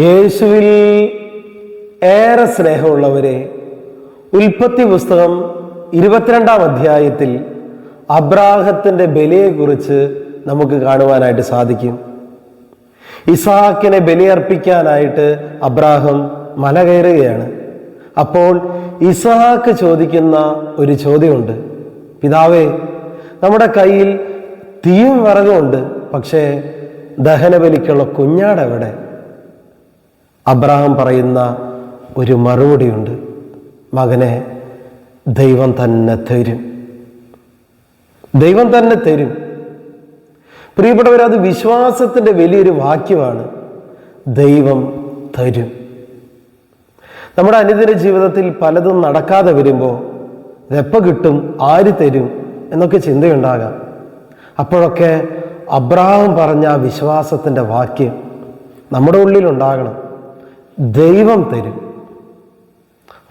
യേശുവിൽ ഏറെ സ്നേഹമുള്ളവരെ ഉൽപ്പത്തി പുസ്തകം ഇരുപത്തിരണ്ടാം അധ്യായത്തിൽ അബ്രാഹത്തിന്റെ ബലിയെക്കുറിച്ച് നമുക്ക് കാണുവാനായിട്ട് സാധിക്കും. ഇസാക്കിനെ ബലിയർപ്പിക്കാനായിട്ട് അബ്രാഹം മല കയറുകയാണ്. അപ്പോൾ ഇസഹാക്ക് ചോദിക്കുന്ന ഒരു ചോദ്യമുണ്ട്. പിതാവേ നമ്മുടെ കയ്യിൽ തീയും വിറകുമുണ്ട് പക്ഷേ ദഹനബലിക്കുള്ള കുഞ്ഞാടെവിടെ? അബ്രഹാം പറയുന്ന ഒരു മറുപടിയുണ്ട്. മകനെ ദൈവം തന്നെ തരും. ദൈവം തന്നെ തരും. പ്രിയപ്പെട്ടവർ അത് വിശ്വാസത്തിന്റെ വലിയൊരു വാക്യമാണ്. ദൈവം തരും. നമ്മുടെ അനുദിന ജീവിതത്തിൽ പലതും നടക്കാതെ വരുമ്പോൾ ഇതെപ്പോൾ കിട്ടും ആര് തരും എന്നൊക്കെ ചിന്തയുണ്ടാകാം. അപ്പോഴൊക്കെ അബ്രാഹം പറഞ്ഞ വിശ്വാസത്തിന്റെ വാക്യം നമ്മുടെ ഉള്ളിലുണ്ടാകണം. ദൈവം തരും.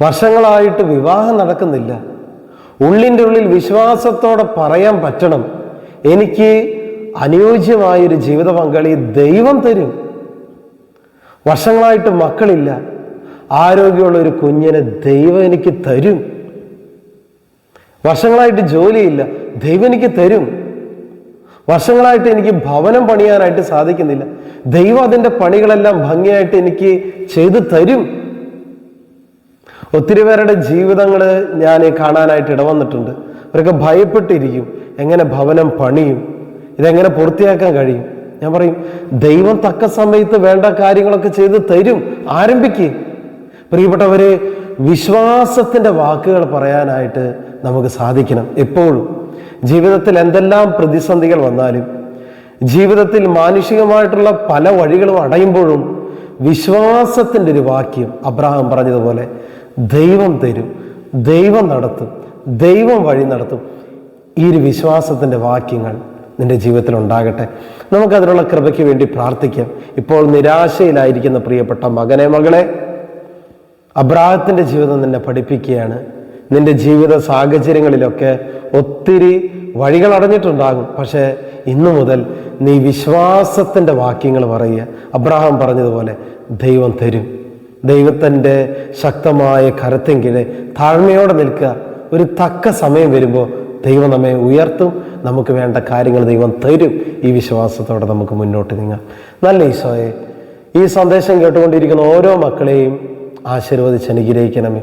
വർഷങ്ങളായിട്ട് വിവാഹം നടക്കുന്നില്ല. ഉള്ളിന്റെ ഉള്ളിൽ വിശ്വാസത്തോടെ പറയാൻ പറ്റണം. എനിക്ക് അനുയോജ്യമായൊരു ജീവിത പങ്കാളി ദൈവം തരും. വർഷങ്ങളായിട്ട് മക്കളില്ല. ആരോഗ്യമുള്ള ഒരു കുഞ്ഞിനെ ദൈവം എനിക്ക് തരും. വർഷങ്ങളായിട്ട് ജോലിയില്ല. ദൈവം എനിക്ക് തരും. വർഷങ്ങളായിട്ട് എനിക്ക് ഭവനം പണിയാനായിട്ട് സാധിക്കുന്നില്ല. ദൈവം അതിന്റെ പണികളെല്ലാം ഭംഗിയായിട്ട് എനിക്ക് ചെയ്തു തരും. ഒത്തിരി പേരുടെ ജീവിതങ്ങൾ ഞാൻ കാണാനായിട്ട് ഇടവന്നിട്ടുണ്ട്. അവരൊക്കെ ഭയപ്പെട്ടിരിക്കും. എങ്ങനെ ഭവനം പണിയും? ഇതെങ്ങനെ പൂർത്തിയാക്കാൻ കഴിയും? ഞാൻ പറയും ദൈവം തക്ക സമയത്ത് വേണ്ട കാര്യങ്ങളൊക്കെ ചെയ്ത് തരും. ആരംഭിക്കുക പ്രിയപ്പെട്ടവരെ വിശ്വാസത്തിന്റെ വാക്കുകൾ പറയാനായിട്ട് നമുക്ക് സാധിക്കണം എപ്പോഴും. ജീവിതത്തിൽ എന്തെല്ലാം പ്രതിസന്ധികൾ വന്നാലും ജീവിതത്തിൽ മാനുഷികമായിട്ടുള്ള പല വഴികളും അടയുമ്പോഴും വിശ്വാസത്തിന്റെ ഒരു വാക്യം അബ്രഹാം പറഞ്ഞതുപോലെ ദൈവം തരും ദൈവം നടത്തും ദൈവം വഴി നടത്തും. ഈ ഒരു വിശ്വാസത്തിന്റെ വാക്യങ്ങൾ നിന്റെ ജീവിതത്തിൽ ഉണ്ടാകട്ടെ. നമുക്കതിനുള്ള കൃപയ്ക്ക് വേണ്ടി പ്രാർത്ഥിക്കാം. ഇപ്പോൾ നിരാശയിലായിരിക്കുന്ന പ്രിയപ്പെട്ട മകനെ മകളെ അബ്രാഹത്തിന്റെ ജീവിതം നിന്നെ പഠിപ്പിക്കുകയാണ്. നിന്റെ ജീവിത സാഹചര്യങ്ങളിലൊക്കെ ഒത്തിരി വഴികൾ അടഞ്ഞിട്ടുണ്ടാകും. പക്ഷേ ഇന്നു മുതൽ നീ വിശ്വാസത്തിന്റെ വാക്യങ്ങൾ പറയുക. അബ്രഹാം പറഞ്ഞതുപോലെ ദൈവം തരും. ദൈവത്തിന്റെ ശക്തമായ കരത്തെങ്കിലെ താഴ്മയോടെ നിൽക്കുക. ഒരു തക്ക സമയം വരുമ്പോൾ ദൈവം നമ്മെ ഉയർത്തും. നമുക്ക് വേണ്ട കാര്യങ്ങൾ ദൈവം തരും. ഈ വിശ്വാസത്തോടെ നമുക്ക് മുന്നോട്ട് നീങ്ങാം. നല്ല ഈശോയെ ഈ സന്ദേശം കേട്ടുകൊണ്ടിരിക്കുന്ന ഓരോ മക്കളെയും ആശീർവദിച്ച് അനുഗ്രഹിക്കണമേ.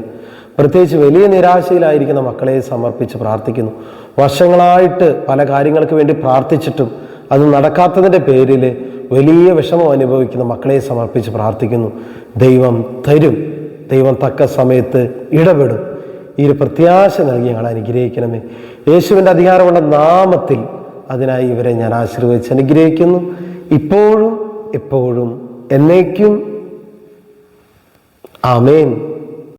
പ്രത്യേകിച്ച് വലിയ നിരാശയിലായിരിക്കുന്ന മക്കളെ സമർപ്പിച്ച് പ്രാർത്ഥിക്കുന്നു. വർഷങ്ങളായിട്ട് പല കാര്യങ്ങൾക്ക് വേണ്ടി പ്രാർത്ഥിച്ചിട്ടും അത് നടക്കാത്തതിന്റെ പേരിൽ വലിയ വിഷമം അനുഭവിക്കുന്ന മക്കളെ സമർപ്പിച്ച് പ്രാർത്ഥിക്കുന്നു. ദൈവം തരും. ദൈവം തക്ക സമയത്ത് ഇടപെടും. ഈ ഒരു പ്രത്യാശ നൽകി ഞങ്ങൾ അനുഗ്രഹിക്കണമേ. യേശുവിന്റെ അധികാരമുള്ള നാമത്തിൽ അതിനായി ഇവരെ ഞാൻ ആശീർവദിച്ച് അനുഗ്രഹിക്കുന്നു. ഇപ്പോഴും എപ്പോഴും എന്നേക്കും. ആമേൻ.